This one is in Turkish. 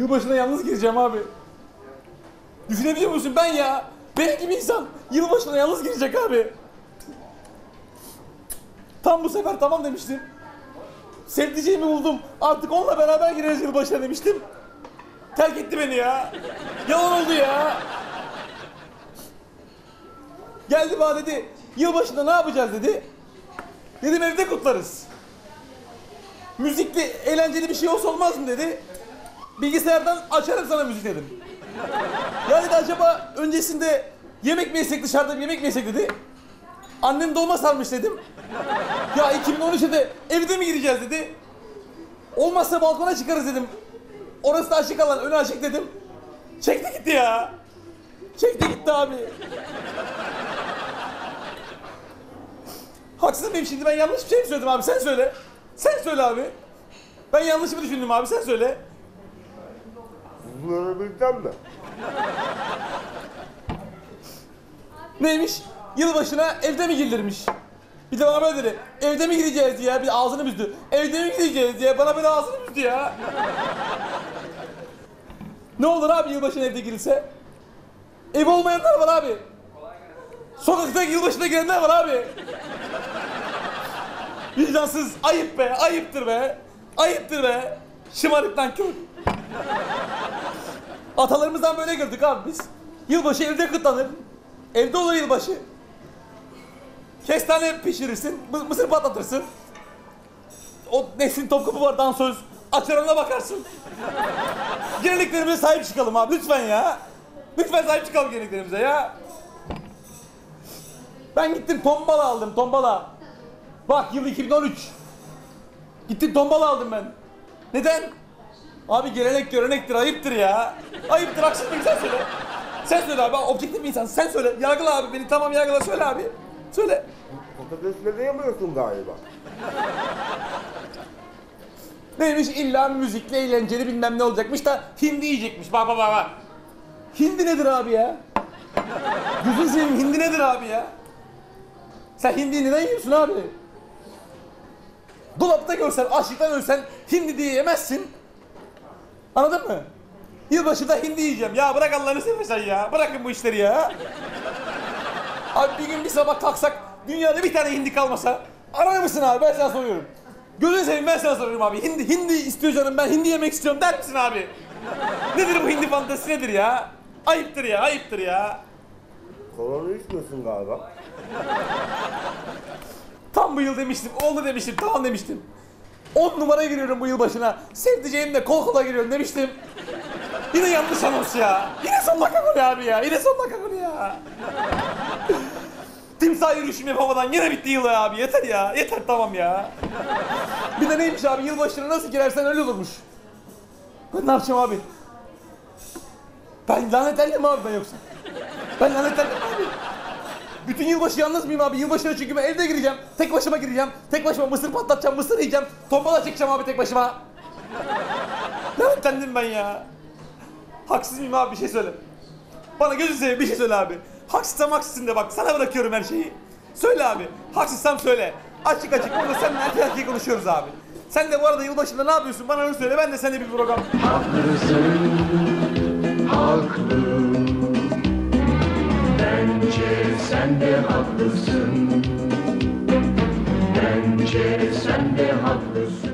Yılbaşına yalnız gireceğim abi. Düşünebiliyor musun ben ya? Benim gibi insan yılbaşına yalnız girecek abi. Tam bu sefer tamam demiştim. Sevdiceğimi buldum. Artık onunla beraber gireriz yılbaşına demiştim. Terk etti beni ya. Yalan oldu ya. Geldi bana dedi. Yılbaşında ne yapacağız dedi. Dedim evde kutlarız. Müzikli, eğlenceli bir şey olsa olmaz mı dedi. Bilgisayardan açarım sana müzik dedim. Ya dedi acaba öncesinde yemek mi yesek dışarıda yemek mi yesek dedi. Annem dolma sarmış dedim. Ya 2013'e de evde mi gireceğiz dedi. Olmazsa balkona çıkarız dedim. Orası da açık alan, önü açık dedim. Çekti gitti ya. Çekti gitti abi. Haksız mıyım şimdi ben yanlış bir şey mi söyledim abi sen söyle. Sen söyle abi. Ben yanlış mı düşündüm abi sen söyle. Bilsem de. Neymiş? Yılbaşına evde mi girilirmiş? Bir de bana dedi. Evde mi gideceğiz diye bir ağzını büzdü. Evde mi gideceğiz diye bana böyle ağzını büzdü ya. ne olur abi yılbaşına evde girilse? Ev olmayanlar var abi. Sokakta yılbaşına girenler var abi. Vicdansız ayıp be ayıptır be. Ayıptır be. Şımarık nankör. Atalarımızdan böyle gördük abi biz. Yılbaşı evde kutlanır. Evde olur yılbaşı. Kestane pişirirsin, mı- mısır patlatırsın. O Nesin Topkapı var dansöz. Açar ona bakarsın. Geleneklerimize sahip çıkalım abi lütfen ya. Lütfen sahip çıkalım geleneklerimize ya. Ben gittim tombala aldım tombala. Bak yıl 2013. Gittim tombala aldım ben. Neden? Abi gelenek görenektir ayıptır ya. Ayıptır haksız mıyım sen söyle. Sen söyle abi objektif bir insan sen söyle. Yargıla abi beni tamam yargıla söyle abi. Söyle. Patatesle de yemiyorsun galiba. Neymiş illa müzikli eğlenceli bilmem ne olacakmış da hindi yiyecekmiş. Bak bak bak bak. Hindi nedir abi ya? Gözün seveyim hindi nedir abi ya? Sen hindiyi neden yiyorsun abi? Dolapta görsen açlıktan ölsen hindi diye yemezsin. Anladın mı? Yılbaşında hindi yiyeceğim. Ya bırak Allah'ını seversen ya. Bırakın bu işleri ya. Abi bir gün bir sabah kalksak dünyada bir tane hindi kalmasa arar mısın abi ben sana soruyorum. Gözünü seveyim ben sana soruyorum abi. Hindi, hindi istiyor canım ben hindi yemek istiyorum der misin abi? nedir bu hindi fantezisi nedir ya? Ayıptır ya ayıptır ya. Kolanı içmiyorsun galiba. Tam bu yıl demiştim oldu demiştim tamam demiştim. 10 numara giriyorum bu yıl başına. Sevdiceğimle kol kola giriyorum demiştim. Yine yanlış anons ya. Yine son dakika golü abi ya. Yine son dakika golü ya. Timsah yürüyüşüm yapamadan yine bitti yıl ya abi. Yeter ya. Yeter tamam ya. Bir de neymiş abi yılbaşına nasıl girersen öyle olurmuş. Ben ne yapacağım abi? Ben lanetlendim abi ben yoksa. Ben abi. Bütün yılbaşı yalnız mıyım abi? Yılbaşına çünkü ben evde gireceğim. Tek başıma gireceğim. Tek başıma mısır patlatacağım, mısır yiyeceğim. Tombala çekeceğim abi tek başıma. Lanetlendim ben ya. Haksız mıyım abi bir şey söyle. Bana gözü seveyim bir şey söyle abi. Haksızsam haksızsın de bak sana bırakıyorum her şeyi. Söyle abi. Haksızsam söyle. Açık açık burada seninle erkek erkeğe konuşuyoruz abi. Sen de bu arada yılbaşında ne yapıyorsun bana onu söyle ben de seninle bir program. Haklısın, haklı. Bence sen de haklısın. Bence sen de haklısın.